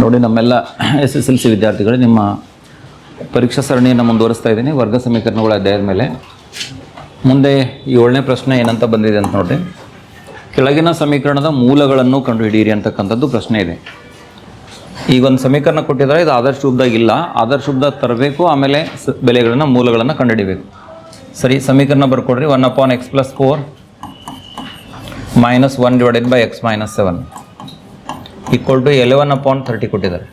ನೋಡಿ, ನಮ್ಮೆಲ್ಲ S S L C ವಿದ್ಯಾರ್ಥಿಗಳು ನಿಮ್ಮ ಪರೀಕ್ಷಾ ಸರಣಿಯನ್ನು ಮುಂದುವರಿಸ್ತಾ ಇದ್ದೀನಿ. ವರ್ಗ ಸಮೀಕರಣಗಳ ಅಧ್ಯಾಯದ ಮೇಲೆ. ಮುಂದೆ ಈ ಏಳನೇ ಪ್ರಶ್ನೆ ಏನಂತ ಬಂದಿದೆ ಅಂತ ನೋಡಿ ಕೆಳಗಿನ ಸಮೀಕರಣದ ಮೂಲಗಳನ್ನು ಕಂಡುಹಿಡಿಯಿರಿ ಅಂತಕ್ಕಂಥದ್ದು ಪ್ರಶ್ನೆ ಇದೆ. ಈಗ ಒಂದು ಸಮೀಕರಣ ಕೊಟ್ಟಿದ್ದಾರೆ, ಇದು ಆದರ್ಶ ರೂಪದಾಗ ಇಲ್ಲ. ಆದರ್ಶ ರೂಪದಾಗ ತರಬೇಕು, ಆಮೇಲೆ ಸ ಬೆಲೆಗಳನ್ನು, ಮೂಲಗಳನ್ನು ಕಂಡುಹಿಡಿಬೇಕು. ಸರಿ, ಸಮೀಕರಣ ಬರ್ಕೊಡ್ರಿ. One upon X plus four minus one divided by X minus seven equal to eleven upon thirty ಕೊಟ್ಟಿದ್ದಾರೆ.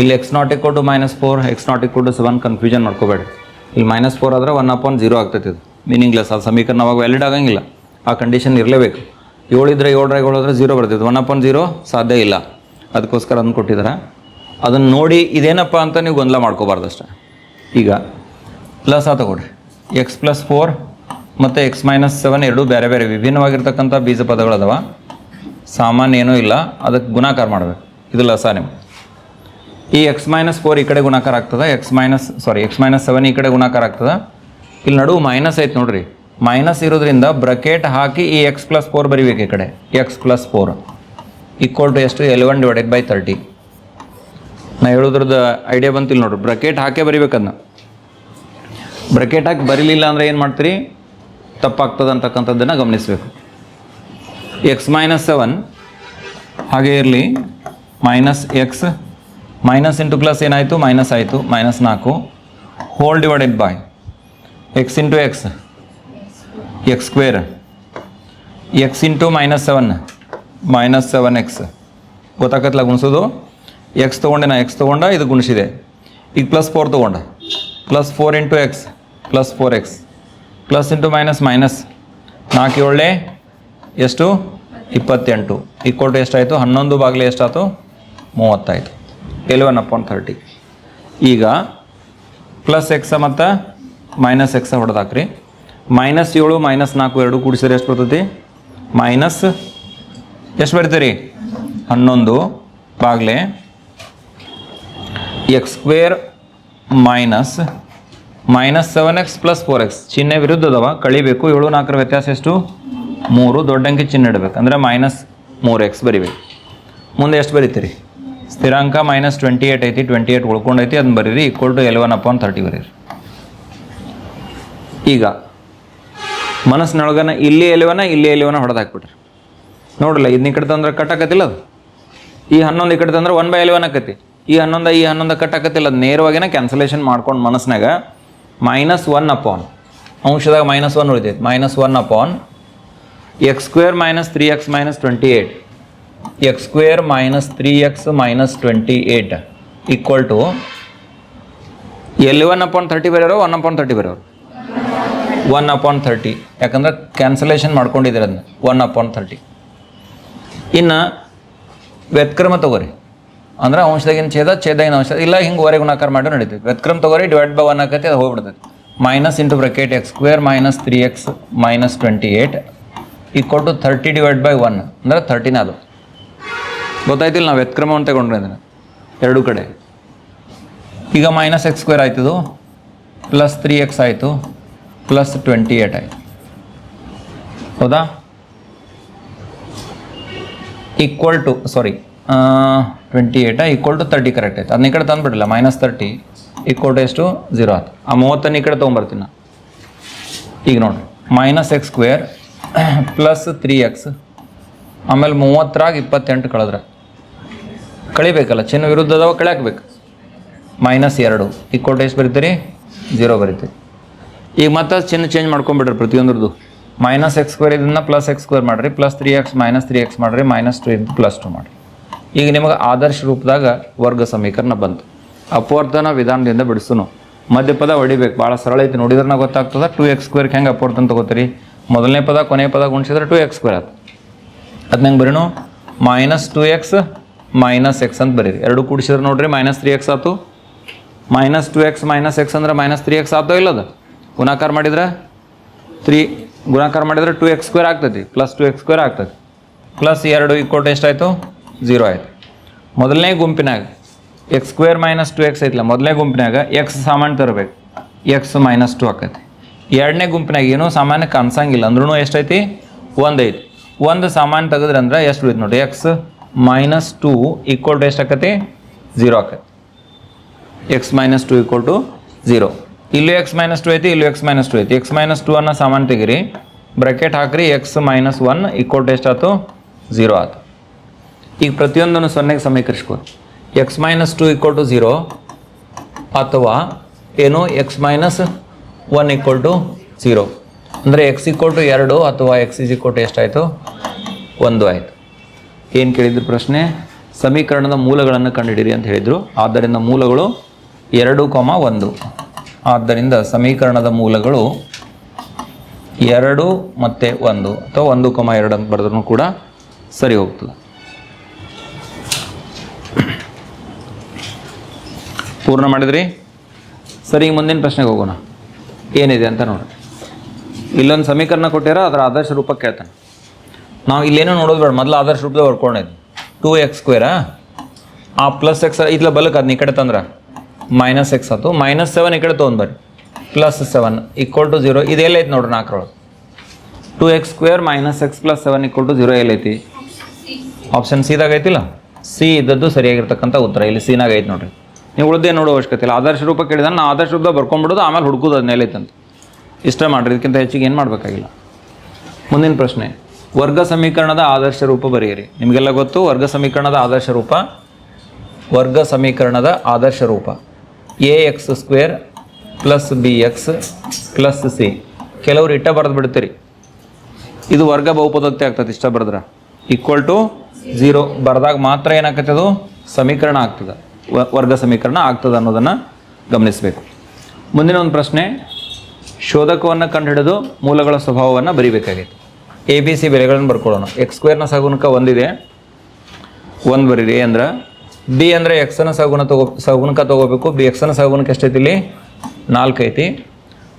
ಇಲ್ಲಿ X not equal to minus four X not equal to seven confusion ಮಾಡ್ಕೋಬೇಡಿ. ಇಲ್ಲಿ ಮೈನಸ್ ಫೋರ್ ಆದರೆ one upon zero ಆಗ್ತೈತೆ ಇದು. Meaningless ಆ ಸಮೀಕರಣ ಅವಾಗ ವ್ಯಾಲಿಡ್ ಆಗಂಗಿಲ್ಲ. ಆ ಕಂಡೀಷನ್ ಇರಲೇಬೇಕು. ಏಳಿದ್ರೆ ಏಳರಾಗ ಹೋದ್ರೆ ಜೀರೋ ಬರ್ತೈತೆ. ಒನ್ ಅಪಾನ್ ಜೀರೋ ಸಾಧ್ಯ ಇಲ್ಲ. ಅದಕ್ಕೋಸ್ಕರ ಅದನ್ನು ಕೊಟ್ಟಿದ್ದಾರೆ. ಅದನ್ನು ನೋಡಿ ಇದೇನಪ್ಪ ಅಂತ ನೀವು ಗೊಂದಲ ಮಾಡ್ಕೋಬಾರ್ದು ಅಷ್ಟೇ. ಈಗ ಪ್ಲಸ್ ಆ ತಗೊಳ್ರಿ ಎಕ್ಸ್ ಪ್ಲಸ್ ಫೋರ್ ಮತ್ತು ಎಕ್ಸ್ ಮೈನಸ್ ಸೆವೆನ್ ಎರಡು ಬೇರೆ ಬೇರೆ ವಿಭಿನ್ನವಾಗಿರ್ತಕ್ಕಂಥ ಬೀಜ ಪದಗಳದಾವ ಸಾಮಾನ್ಯ ಏನೂ ಇಲ್ಲ, ಅದಕ್ಕೆ ಗುಣಾಕಾರ ಮಾಡಬೇಕು. ಇದು ಲಸ ನಿಮ್ಮ ಈ ಎಕ್ಸ್ ಮೈನಸ್ ಫೋರ್ ಈ ಕಡೆ ಗುಣಾಕಾರ ಆಗ್ತದೆ X minus sorry X minus seven ಈ ಕಡೆ ಗುಣಾಕಾರ ಆಗ್ತದೆ. ಇಲ್ಲಿ ನಡುವು ಮೈನಸ್ ಐತೆ ನೋಡ್ರಿ. ಮೈನಸ್ ಇರೋದ್ರಿಂದ ಬ್ರಕೆಟ್ ಹಾಕಿ ಈ ಎಕ್ಸ್ ಪ್ಲಸ್ ಫೋರ್ ಬರಿಬೇಕು ಈ ಕಡೆ. X plus four equal to ಎಷ್ಟು? ಎಲೆವನ್ ಡಿವೈಡೆಡ್ ಬೈ ತರ್ಟಿ ನಾ ಹೇಳೋದ್ರದ್ದು ಐಡಿಯಾ ಬಂತಿಲ್ಲ ನೋಡ್ರಿ. ಬ್ರಕೆಟ್ ಹಾಕೇ ಬರಿಬೇಕದನ್ನ ಬ್ರಕೆಟ್ ಹಾಕಿ ಬರೀಲಿಲ್ಲ ಅಂದರೆ ಏನು ಮಾಡ್ತೀರಿ? ತಪ್ಪಾಗ್ತದೆ ಅಂತಕ್ಕಂಥದ್ದನ್ನು ಗಮನಿಸಬೇಕು. ಎಕ್ಸ್ ಮೈನಸ್ ಸೆವೆನ್ ಹಾಗೆ ಇರಲಿ. Minus X minus into plus ಏನಾಯಿತು? ಮೈನಸ್ ಆಯಿತು. ಮೈನಸ್ ನಾಲ್ಕು. Whole divided by X into X X square X into minus seven minus seven X ಗೊತ್ತಾಗತ್ತಲ್ಲ ಗುಣಿಸೋದು? ಎಕ್ಸ್ ತೊಗೊಂಡೆ ನಾ ಎಕ್ಸ್ ತೊಗೊಂಡ, ಇದು ಗುಣಿಸಿದೆ. ಈಗ ಪ್ಲಸ್ ಫೋರ್ ತೊಗೊಂಡ. Plus four into X plus four X plus into minus minus ನಾಲ್ಕು ಏಳೆ ಎಷ್ಟು? ಇಪ್ಪತ್ತೆಂಟು. ಈಕ್ವಲ್ ಟು ಎಷ್ಟಾಯಿತು? ಹನ್ನೊಂದು ಬಾಗಿಲು ಎಷ್ಟಾಯಿತು? ಮೂವತ್ತಾಯಿತು. ಎಲೆವನ್ ಅಪಾನ್ ಥರ್ಟಿ ಈಗ ಪ್ಲಸ್ ಎಕ್ಸ ಮತ್ತು ಮೈನಸ್ ಎಕ್ಸ ಹೊಡೆದಾಕ್ರಿ. ಮೈನಸ್ ಏಳು ಮೈನಸ್ ನಾಲ್ಕು ಎರಡು ಕೂಡಿಸಿದ್ರೆ ಎಷ್ಟು ಬರ್ತೈತಿ? ಮೈನಸ್ ಎಷ್ಟು ಬರ್ತೀರಿ? ಹನ್ನೊಂದು ಬಾಗ್ಲೆ. X square minus minus seven X plus four X ಚಿಹ್ನೆ ವಿರುದ್ಧ ಅದಾವ ಕಳಿಬೇಕು. ಏಳು ನಾಲ್ಕರ ವ್ಯತ್ಯಾಸ ಎಷ್ಟು? ಮೂರು ದೊಡ್ಡ ಅಂಕಿ ಚಿಹ್ನೆ ಇಡಬೇಕು. ಅಂದರೆ ಮೈನಸ್ ಮೂರು ಎಕ್ಸ್ ಬರಿಬೇಕು. ಮುಂದೆ ಎಷ್ಟು ಬರೀತೀರಿ? ಸ್ಥಿರಾಂಕ ಮೈನಸ್ ಟ್ವೆಂಟಿ ಏಟ್ ಐತಿ ಟ್ವೆಂಟಿ ಏಟ್ ಉಳ್ಕೊಂಡೈತಿ, ಅದನ್ನ ಬರೀರಿ equal to eleven upon thirty ಬರೀರಿ. ಈಗ, ಮನಸ್ಸಿನೊಳಗನ ಇಲ್ಲಿ ಎಲೆವನ ಇಲ್ಲಿ ಎಲೆವನ ಹೊಡೆದು ಹಾಕ್ಬಿಟ್ರಿ ನೋಡಲ್ಲ ಇದನ್ನ ಈ ಕಡೆ ತಂದ್ರೆ ಕಟ್ ಆಕತಿಲ್ಲ ಅದು? ಈ ಹನ್ನೊಂದು ಈ ಕಡೆ ತಂದ್ರೆ ಒನ್ ಬೈ ಎಲೆವನ್ ಆಕತಿ. ಈ ಹನ್ನೊಂದು ಈ ಹನ್ನೊಂದು ಕಟ್ ಆಕತಿಲ್ಲ ಅದು ನೇರವಾಗಿನ ಕ್ಯಾನ್ಸಲೇಷನ್ ಮಾಡ್ಕೊಂಡು ಮನಸ್ಸಿನಾಗ ಮೈನಸ್ ಒನ್ ಅಪಾನ್ ಅಂಶದಾಗ minus one ಉಳಿತೈತಿ. Minus one upon X square minus three X minus twenty eight X square minus three X minus twenty eight equal to ಎಲ್ಲಿ ಒನ್ ಅಪಾಯಿಂಟ್ ತರ್ಟಿ ಬರೋರು one upon thirty ಬರೋರು one upon thirty ಯಾಕಂದ್ರೆ cancellation ಮಾಡ್ಕೊಂಡಿದ್ದೀರ ಅದನ್ನ. One upon thirty ಇನ್ನು ವ್ಯತ್ಕ್ರಮ ತಗೋರಿ. ಅಂದ್ರೆ ಅಂಶದಾಗಿನ ಛೇದ ಛೇದಾಗಿನ ಅಂಶ. ಇಲ್ಲ, ಹಿಂಗೆ ಹೊರಗೆ ಗುಣಾಕಾರ ಮಾಡಿ ನಡೀತೈತೆ. ವ್ಯತ್ಕ್ರಮ ತಗೋರಿ ಡಿವೈಡ್ ಬೈ ಒನ್ ಆಕತಿ, ಅದು ಹೋಗ್ಬಿಡ್ತೈತೆ. Minus into bracket X square minus three X minus twenty eight equal to thirty divide by one ಅಂದರೆ ಥರ್ಟಿನ ಅದು. ಗೊತ್ತಾಯ್ತಿಲ್ಲ ನಾವು ವ್ಯತ್ಕ್ರಮವನ್ನು ತಗೊಂಡ್ರೆ ಅದನ್ನು ಎರಡೂ ಕಡೆ. ಈಗ ಮೈನಸ್ ಎಕ್ಸ್ ಸ್ಕ್ವೇರ್ ಆಯ್ತದು. ಪ್ಲಸ್ ತ್ರೀ ಎಕ್ಸ್ ಆಯಿತು. ಪ್ಲಸ್ ಟ್ವೆಂಟಿ ಏಟ್ ಆಯಿತು. ಹೌದಾ? Equal to sorry twenty eight equal to thirty correct ಆಯ್ತು. ಅದನ್ನ ಈ ಕಡೆ ತಂದುಬಿಡಲ್ಲ ಮೈನಸ್ ತರ್ಟಿ ಈಕ್ವಲ್ ಟು ಎಷ್ಟು? ಝೀರೋ ಆಯ್ತು. ಆ ಮೂವತ್ತನ್ನು ಈ ಕಡೆ ತೊಗೊಂಬರ್ತೀನಿ ನಾನು ಈಗ ನೋಡಿ minus X square plus three X ಆಮೇಲೆ ಮೂವತ್ತರಾಗ ಇಪ್ಪತ್ತೆಂಟು ಕಳೆದ್ರೆ. ಕಳಿಬೇಕಲ್ಲ, ಚಿನ್ನ ವಿರುದ್ಧ ಅದಾವ ಕಳಿಯಾಕ್ಬೇಕು. ಮೈನಸ್ ಎರಡು. ಈಕ್ವಲ್ ಟು ಎಷ್ಟು ಬರೀತೀರಿ? ಜೀರೋ ಬರೀತೀರಿ. ಈಗ ಮತ್ತೆ ಚಿನ್ನ ಚೇಂಜ್ ಮಾಡ್ಕೊಂಬಿಡ್ರಿ ಪ್ರತಿಯೊಂದ್ರದ್ದು. ಮೈನಸ್ ಎಕ್ಸ್ ಸ್ಕ್ವೇರ್ ಇದನ್ನು ಪ್ಲಸ್ ಎಕ್ಸ್ ಸ್ಕ್ವೇರ್ ಮಾಡಿರಿ. Plus three X minus three X ಮಾಡಿರಿ. ಮೈನಸ್ ಟು ಇದು ಪ್ಲಸ್ ಟು ಮಾಡಿರಿ. ಈಗ ನಿಮಗೆ ಆದರ್ಶ ರೂಪದಾಗ ವರ್ಗ ಸಮೀಕರಣ ಬಂತು. ಅಪವರ್ತನ ವಿಧಾನದಿಂದ ಬಿಡಿಸೋನು ಮಧ್ಯಪದ ಹೊಡಿಬೇಕು. ಭಾಳ ಸರಳ ಐತಿ. ನೋಡಿದ್ರೆ ಗೊತ್ತಾಗ್ತದೆ. ಟು ಎಕ್ಸ್ ಸ್ಕ್ವೇರ್ಗೆ ಹೆಂಗೆ ಅಪವರ್ತನ ತಗೋತೀರಿ? ಮೊದಲನೇ ಪದ ಕೊನೆ ಪದ ಗುಣಿಸಿದ್ರೆ ಟು ಎಕ್ಸ್ ಸ್ಕ್ವೇರ್ ಆಯ್ತು. ಅದು ನಂಗೆ ಬರೀನು? Minus two X minus X ಅಂತ ಬರೀರಿ. ಎರಡು ಕೂಡಿಸಿದ್ರೆ ನೋಡ್ರಿ ಮೈನಸ್ ತ್ರೀ ಎಕ್ಸ್ ಆಯ್ತು. Minus two X minus X ಅಂದ್ರೆ ಮೈನಸ್ ತ್ರೀ ಎಕ್ಸ್ ಆಯ್ತೋ ಇಲ್ಲದ? ಗುಣಾಕಾರ ಮಾಡಿದ್ರೆ ತ್ರೀ ಗುಣಾಕಾರ ಮಾಡಿದ್ರೆ ಟು ಎಕ್ಸ್ ಸ್ಕ್ವೇರ್ ಆಗ್ತೈತಿ. ಪ್ಲಸ್ ಟು ಎಕ್ಸ್ ಸ್ಕ್ವೇರ್ ಆಗ್ತೈತಿ. ಪ್ಲಸ್ ಎರಡು ಈಕ್ವಲ್ ಎಷ್ಟಾಯಿತು? ಝೀರೋ ಆಯಿತು. ಮೊದಲನೇ ಗುಂಪಿನಾಗ X square minus two X ಐತಿಲ್ಲ ಮೊದಲನೇ ಗುಂಪಿನಾಗ ಎಕ್ಸ್ ಸಾಮಾನು ತರಬೇಕು. ಎಕ್ಸ್ ಮೈನಸ್ ಟು ಆಕೈತಿ. ಎರಡನೇ ಗುಂಪಿನಾಗ ಏನೂ ಸಾಮಾನ್ಯ ಕಾಣಿಸಂಗಿಲ್ಲ. ಅಂದ್ರೂ ಎಷ್ಟೈತಿ? ಒಂದೈತಿ. ಒಂದು ಸಾಮಾನ್ಯ ತೆಗೆದ್ರೆ ಅಂದ್ರೆ ಎಷ್ಟು ಉಳಿತು ನೋಡಿ X minus two equal to ಎಷ್ಟು ಆಕತಿ? ಝೀರೋ ಆಕತಿ. X minus two equal to zero ಇಲ್ಲೂ ಎಕ್ಸ್ ಮೈನಸ್ ಟು ಐತಿ, ಇಲ್ಲೂ ಎಕ್ಸ್ ಮೈನಸ್ ಟು ಐತಿ. ಎಕ್ಸ್ ಮೈನಸ್ ಟು ಅನ್ನ ಸಾಮಾನು ತೆಗೀರಿ. ಬ್ರಾಕೆಟ್ ಹಾಕ್ರಿ X minus one equal to ಎಷ್ಟಾಯ್ತು ಝೀರೋ ಆಯ್ತು ಈಗ ಪ್ರತಿಯೊಂದನ್ನು ಸೊನ್ನೆಗೆ ಸಮೀಕರಿಸ್ಕೊ X minus two equal to zero ಅಥವಾ ಏನು X minus one equal to zero ಅಂದರೆ ಎಕ್ಸ್ ಈಕ್ವಲ್ ಟು ಎರಡು ಅಥವಾ ಎಕ್ಸ್ ಇಸ್ ಈಕ್ವಲ್ ಟು ಎಷ್ಟಾಯಿತು? ಒಂದು ಆಯಿತು. ಏನು ಕೇಳಿದ್ರು ಪ್ರಶ್ನೆ? ಸಮೀಕರಣದ ಮೂಲಗಳನ್ನು ಕಂಡುಹಿಡಿರಿ ಅಂತ ಹೇಳಿದರು. ಆದ್ದರಿಂದ ಮೂಲಗಳು ಎರಡು ಕೊಮ ಒಂದು. ಆದ್ದರಿಂದ ಸಮೀಕರಣದ ಮೂಲಗಳು ಎರಡು ಮತ್ತು ಒಂದು ಅಥವಾ ಒಂದು ಕೊಮ ಎರಡು ಅಂತ ಬರೆದ್ರೂ ಕೂಡ ಸರಿ ಹೋಗ್ತದೆ. ಪೂರ್ಣ ಮಾಡಿದ್ರಿ? ಸರಿ, ಮುಂದಿನ ಪ್ರಶ್ನೆಗೆ ಹೋಗೋಣ. ಏನಿದೆ ಅಂತ ನೋಡಿ. ಇಲ್ಲೊಂದು ಸಮೀಕರಣ ಕೊಟ್ಟಿರೋ ಅದರ ಆದರ್ಶ ರೂಪಕ್ಕೆ ಹೇಳ್ತಾನೆ ನಾವು ಇಲ್ಲೇನೋ ನೋಡೋದು ಬೇಡ ಮೊದಲು ಆದರ್ಶ ರೂಪದ ಹೊರ್ಕೊಂಡಿದ್ದು ಟೂ ಎಕ್ಸ್ ಸ್ಕ್ವೇರಾ ಆ? ಪ್ಲಸ್ ಎಕ್ಸ್ ಇತ್ಲ ಬಲಕ್ಕೆ ಅದನ್ನ ಈ ಕಡೆ ತಂದ್ರೆ. ಮೈನಸ್ ಎಕ್ಸ್ ಆಯ್ತು ಮೈನಸ್ ಸೆವೆನ್ ಈ ಕಡೆ ತೊಗೊಂಡ್ಬರ್ರಿ plus seven equal to zero ಇದೆಲ್ಲ ಐತೆ ನೋಡ್ರಿ ನಾಲ್ಕರೊಳಗೆ. Two X square minus X plus seven equal to zero ಎಲ್ಲೈತಿ? Option ಸಿದಾಗ ಐತಿಲ್ಲ? ಸಿ ಇದ್ದದ್ದು ಸರಿಯಾಗಿರ್ತಕ್ಕಂಥ ಉತ್ತರ. ಇಲ್ಲಿ ಸಿನಾಗ ಐತಿ ನೋಡ್ರಿ. ನೀವು ಉಳ್ದೇ ನೋಡೋ ಅವಶ್ಯಕತೆ ಇಲ್ಲ. ಆದರ್ಶ ರೂಪ ಕೇಳಿದ್ರೆ ನಾನು ಆದರ್ಶ ರೂಪ ಬರ್ಕೊಂಡ್ಬಿಡೋದು, ಆಮೇಲೆ ಹುಡುಕೋದು ಅದನ್ನೆಲ್ಲ ಇತ್ತಂತೆ ಇಷ್ಟ ಮಾಡ್ರಿ, ಇದಕ್ಕಿಂತ ಹೆಚ್ಚಿಗೆ ಏನು ಮಾಡಬೇಕಾಗಿಲ್ಲ. ಮುಂದಿನ ಪ್ರಶ್ನೆ, ವರ್ಗ ಸಮೀಕರಣದ ಆದರ್ಶ ರೂಪ ಬರೆಯಿರಿ. ನಿಮಗೆಲ್ಲ ಗೊತ್ತು, ವರ್ಗ ಸಮೀಕರಣದ ಆದರ್ಶ ರೂಪ, ವರ್ಗ ಸಮೀಕರಣದ ಆದರ್ಶ ರೂಪ. A X square plus B X plus C. ಕೆಲವ್ರು ಇಟ್ಟ ಬರೆದು ಬಿಡ್ತೀರಿ. ಇದು ವರ್ಗ ಬಹುಪದೋಕ್ತಿ ಆಗ್ತದೆ, ಇಷ್ಟ ಬರೆದ್ರೆ. ಈಕ್ವಲ್ ಟು ಝೀರೋ ಬರೆದಾಗ ಮಾತ್ರ ಏನಾಗ್ತದೆ ಅದು? ಸಮೀಕರಣ ಆಗ್ತದೆ. ವರ್ಗ ಸಮೀಕರಣ ಆಗ್ತದೆ ಅನ್ನೋದನ್ನು ಗಮನಿಸಬೇಕು. ಮುಂದಿನ ಒಂದು ಪ್ರಶ್ನೆ, ಶೋಧಕವನ್ನು ಕಂಡುಹಿಡಿದು ಮೂಲಗಳ ಸ್ವಭಾವವನ್ನು ಬರಿಬೇಕಾಗಿತ್ತು. ಎ ಬಿ ಸಿ ಬೆಲೆಗಳನ್ನು ಬರ್ಕೊಳ್ಳೋಣ. ಎಕ್ಸ್ ಸ್ಕ್ವೇರ್ನ ಸಗುಣಕ ಒಂದಿದೆ. ಒಂದು ಬರೀರಿ ಅಂದ್ರೆ ಬಿ ಅಂದರೆ ಎಕ್ಸನ ಸಗುಣ ತಗೋ, ಸಗುಣಕ ತೊಗೋಬೇಕು. ಬಿ ಎಕ್ಸನ ಸಗುಣಕ ಎಷ್ಟೈತಿ ಇಲ್ಲಿ? ನಾಲ್ಕು ಐತಿ.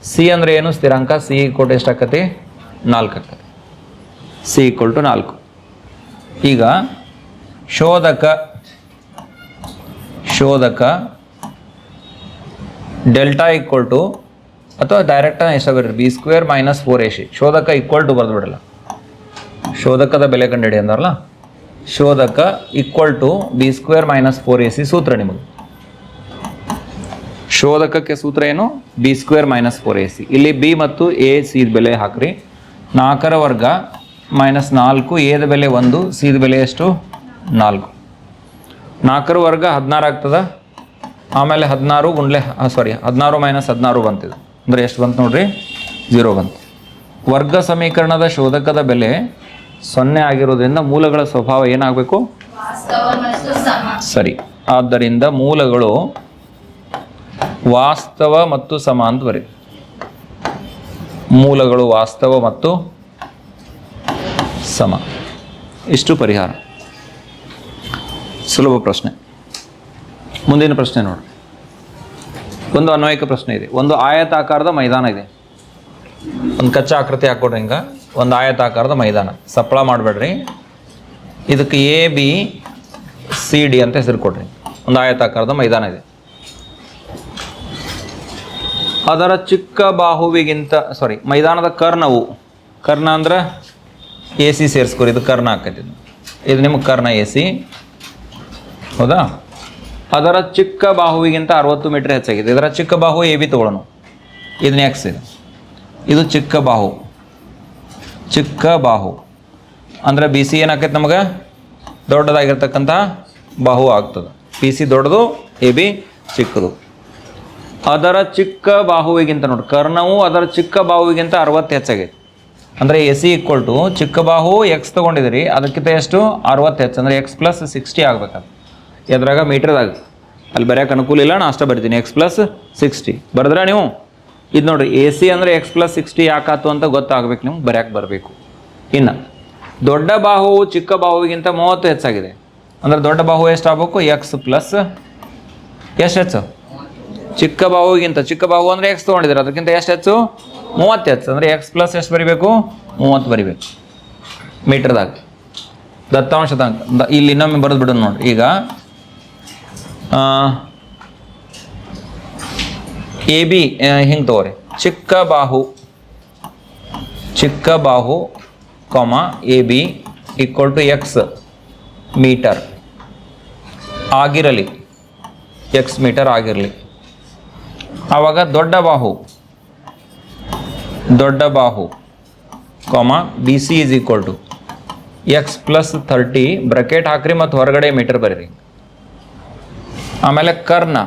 ಸಿ ಅಂದರೆ ಏನು? ಸ್ಥಿರಾಂಕ. ಸಿ ಕೊಟ್ಟು ಎಷ್ಟಾಕತಿ ನಾಲ್ಕು ಆಕತಿ. ಸಿ ಈಕ್ವಲ್ ಟು ನಾಲ್ಕು. ಈಗ, ಶೋಧಕ ಶೋಧಕ ಡೆಲ್ಟಾ ಈಕ್ವಲ್ ಟು ಅಥವಾ ಡೈರೆಕ್ಟ್ ಎಷ್ಟು ಬರೀರಿ B square minus four A C ಶೋಧಕ equal to ಬರೆದು ಬಿಡಲ್ಲ. ಶೋಧಕದ ಬೆಲೆ ಕಂಡುಹಿಡಿ ಅಂದಾರಲ್ಲ ಶೋಧಕ equal to B square minus four A C ಸೂತ್ರ ನಿಮಗೆ. ಶೋಧಕಕ್ಕೆ ಸೂತ್ರ ಏನು? B square minus four A C ಇಲ್ಲಿ ಬಿ ಮತ್ತು ಎ ಸಿ ಬೆಲೆ ಹಾಕ್ರಿ. ನಾಲ್ಕರ ವರ್ಗ ಮೈನಸ್ ನಾಲ್ಕು ಎದ ಬೆಲೆ ಒಂದು ಸಿದ ಬೆಲೆ ಎಷ್ಟು? ನಾಲ್ಕು. ನಾಲ್ಕರ ವರ್ಗ ಹದಿನಾರು ಆಗ್ತದೆ? ಆಮೇಲೆ ಹದಿನಾರು ಗುಂಡ್ಲೆ ಸಾರಿ ಹದಿನಾರು ಮೈನಸ್ ಹದಿನಾರು ಬಂತಿದೆ. ಅಂದರೆ ಎಷ್ಟು ಬಂತು ನೋಡ್ರಿ? ಜೀರೋ ಬಂತು. ವರ್ಗ ಸಮೀಕರಣದ ಶೋಧಕದ ಬೆಲೆ ಸೊನ್ನೆ ಆಗಿರೋದ್ರಿಂದ ಮೂಲಗಳ ಸ್ವಭಾವ ಏನಾಗಬೇಕು? ಸರಿ. ಆದ್ದರಿಂದ ಮೂಲಗಳು ವಾಸ್ತವ ಮತ್ತು ಸಮ ಅಂತ ಬರೀ ಮೂಲಗಳು ವಾಸ್ತವ ಮತ್ತು ಸಮ. ಇಷ್ಟು ಪರಿಹಾರ. ಸುಲಭ ಪ್ರಶ್ನೆ. ಮುಂದಿನ ಪ್ರಶ್ನೆ ನೋಡಿ. ಒಂದು ಅನ್ವಯಿಕ ಪ್ರಶ್ನೆ ಇದೆ. ಒಂದು ಆಯತಾಕಾರದ ಮೈದಾನ ಇದೆ. ಒಂದು ಕಚ್ಚಾ ಆಕೃತಿ ಹಾಕ್ಕೊಡ್ರಿ ಹಿಂಗೆ. ಒಂದು ಆಯತಾಕಾರದ ಮೈದಾನ. ಸಪ್ಪಳ ಮಾಡಬೇಡ್ರಿ. ಇದಕ್ಕೆ ಎ ಬಿ ಸಿ ಡಿ ಅಂತ ಹೆಸರು ಕೊಡ್ರಿ. ಒಂದು ಆಯತಾಕಾರದ ಮೈದಾನ ಇದೆ. ಅದರ ಚಿಕ್ಕ ಬಾಹುವಿಗಿಂತ ಸಾರಿ ಮೈದಾನದ ಕರ್ಣವು, ಕರ್ಣ ಅಂದ್ರೆ ಎ ಸಿ ಸೇರಿಸ್ಕೊರಿ. ಇದು ಕರ್ಣ ಆಕೈತಿ. ಇದು. ನಿಮ್ಗೆ ಕರ್ಣ ಎ ಸಿ ಹೌದಾ? ಅದರ ಚಿಕ್ಕ ಬಾಹುವಿಗಿಂತ ಅರವತ್ತು ಮೀಟರ್ ಹೆಚ್ಚಾಗಿದೆ. ಇದರ ಚಿಕ್ಕ ಬಾಹು ಎ ಬಿ ತಗೊಳ್ಳೋಣ. ಇದು ಎಕ್ಸ್ ಇದು ಇದು ಚಿಕ್ಕ ಬಾಹು. ಚಿಕ್ಕ ಬಾಹು. ಅಂದ್ರೆ ಬಿ ಸಿ ಏನಾಕೈತೆ ನಮಗೆ? ದೊಡ್ಡದಾಗಿರ್ತಕ್ಕಂಥ ಬಾಹು ಆಗ್ತದೆ. ಪಿ ಸಿ ದೊಡ್ಡದು, ಎ ಬಿ ಚಿಕ್ಕದು. ಅದರ ಚಿಕ್ಕ ಬಾಹುವಿಗಿಂತ ನೋಡಿ, ಕರ್ಣವು ಅದರ ಚಿಕ್ಕ ಬಾಹುವಿಗಿಂತ ಅರವತ್ತು ಹೆಚ್ಚಾಗೈತೆ. ಅಂದರೆ ಎ ಸಿ ಈಕ್ವಲ್ ಟು ಚಿಕ್ಕ ಬಾಹು ಎಕ್ಸ್ ತೊಗೊಂಡಿದ್ದೀರಿ, ಅದಕ್ಕಿಂತ ಎಷ್ಟು? ಅರವತ್ತು ಹೆಚ್ಚು. ಅಂದರೆ ಎಕ್ಸ್ ಪ್ಲಸ್ ಸಿಕ್ಸ್ಟಿ ಆಗ್ಬೇಕದು ಎದ್ರಾಗ ಮೀಟ್ರದಾಗ ಅಲ್ಲಿ ಬರೆಯೋಕೆ ಅನುಕೂಲ ಇಲ್ಲ ನಾನು ಅಷ್ಟೇ ಬರ್ತೀನಿ. ಎಕ್ಸ್ ಪ್ಲಸ್ ಸಿಕ್ಸ್ಟಿ ಬರೆದ್ರೆ ನೀವು? ಇದು ನೋಡಿರಿ ಎ ಸಿ ಅಂದರೆ ಎಕ್ಸ್ ಪ್ಲಸ್ ಸಿಕ್ಸ್ಟಿ ಯಾಕಾತು ಅಂತ ಗೊತ್ತಾಗ್ಬೇಕು ನಿಮ್ಗೆ, ಬರೆಯೋಕೆ ಬರಬೇಕು. ಇನ್ನು, ದೊಡ್ಡ ಬಾಹು ಚಿಕ್ಕ ಬಾಹುವಿಗಿಂತ ಮೂವತ್ತು ಹೆಚ್ಚಾಗಿದೆ. ಅಂದರೆ ದೊಡ್ಡ ಬಾಹು ಎಷ್ಟಾಗಬೇಕು ಎಕ್ಸ್ ಪ್ಲಸ್ ಎಷ್ಟು ಹೆಚ್ಚು? ಚಿಕ್ಕ ಬಾಹುಗಿಂತ ಚಿಕ್ಕ ಬಾಹು ಅಂದರೆ ಎಕ್ಸ್ ತೊಗೊಂಡಿದ್ದಾರೆ? ಅದಕ್ಕಿಂತ ಎಷ್ಟು ಹೆಚ್ಚು? ಮೂವತ್ತು ಹೆಚ್ಚು. ಅಂದರೆ ಎಕ್ಸ್ ಪ್ಲಸ್ ಎಷ್ಟು ಬರಿಬೇಕು? ಮೂವತ್ತು ಬರಿಬೇಕು. ಮೀಟ್ರದಾಗ ದತ್ತಾಂಶದಾಗ ದ- ಇಲ್ಲಿ ಇನ್ನೊಮ್ಮೆ ಬರೆದು ಬಿಡೋಣ ನೋಡಿ ಈಗ ಎ ಬಿ ಹಿಂಗೆ ತಗೋರಿ. ಚಿಕ್ಕ ಬಾಹು ಚಿಕ್ಕ ಬಾಹು, comma, A B equal to X metre. ಆಗಿರಲಿ. ಎಕ್ಸ್ ಮೀಟರ್ ಆಗಿರಲಿ. ಆವಾಗ ದೊಡ್ಡ ಬಾಹು ದೊಡ್ಡ ಬಾಹು, comma, B C is equal to X plus thirty bracket ಹಾಕ್ರಿ ಮತ್ತು ಹೊರಗಡೆ ಮೀಟರ್ ಬರೀರಿ. ಆಮೇಲೆ ಕರ್ನ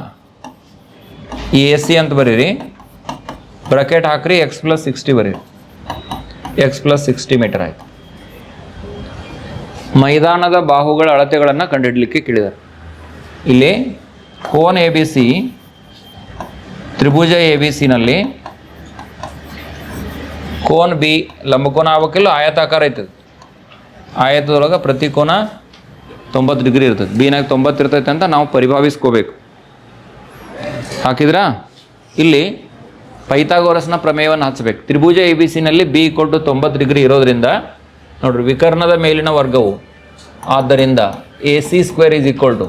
ಎ ಸಿ ಅಂತ ಬರೀರಿ. ಬ್ರಕೆಟ್ ಹಾಕ್ರಿ, ಎಕ್ಸ್ ಪ್ಲಸ್ ಸಿಕ್ಸ್ಟಿ ಬರೀರಿ. ಎಕ್ಸ್ ಪ್ಲಸ್ ಸಿಕ್ಸ್ಟಿ ಮೀಟರ್ ಆಯ್ತು. ಮೈದಾನದ ಬಾಹುಗಳ ಅಳತೆಗಳನ್ನು ಕಂಡುಹಿಡಲಿಕ್ಕೆ ಕೇಳಿದ್ದಾರೆ ಇಲ್ಲಿ ಕೋನ್ ಎ ಬಿ ಸಿ, ತ್ರಿಭುಜ ಎ ಬಿ ಸಿನಲ್ಲಿ ಕೋನ್ ಬಿ ಲಂಬಕೋನ ಆಗ್ಬೇಕಿಲ್ಲ, ಆಯತಾಕಾರ ಐತದೆ. ಆಯತದೊಳಗೆ ಪ್ರತಿ ಕೋನ ತೊಂಬತ್ತು ಡಿಗ್ರಿ ಇರ್ತದೆ. ಬಿನಾಗ ತೊಂಬತ್ತು ಇರ್ತೈತೆ ಅಂತ ನಾವು ಪರಿಭಾವಿಸ್ಕೋಬೇಕು. ಹಾಕಿದ್ರಾ? ಇಲ್ಲಿ ಪೈಥಾಗೋರಸ್ನ ಪ್ರಮೇಯವನ್ನು ಹಚ್ಚಬೇಕು ತ್ರಿಭುಜ ಎ ಬಿ ಸಿನಲ್ಲಿ ಬಿ ಕೊಟ್ಟು ತೊಂಬತ್ತು ಡಿಗ್ರಿ ಇರೋದ್ರಿಂದ, ನೋಡ್ರಿ, ವಿಕರ್ಣದ ಮೇಲಿನ ವರ್ಗವು, ಆದ್ದರಿಂದ A C square is equal to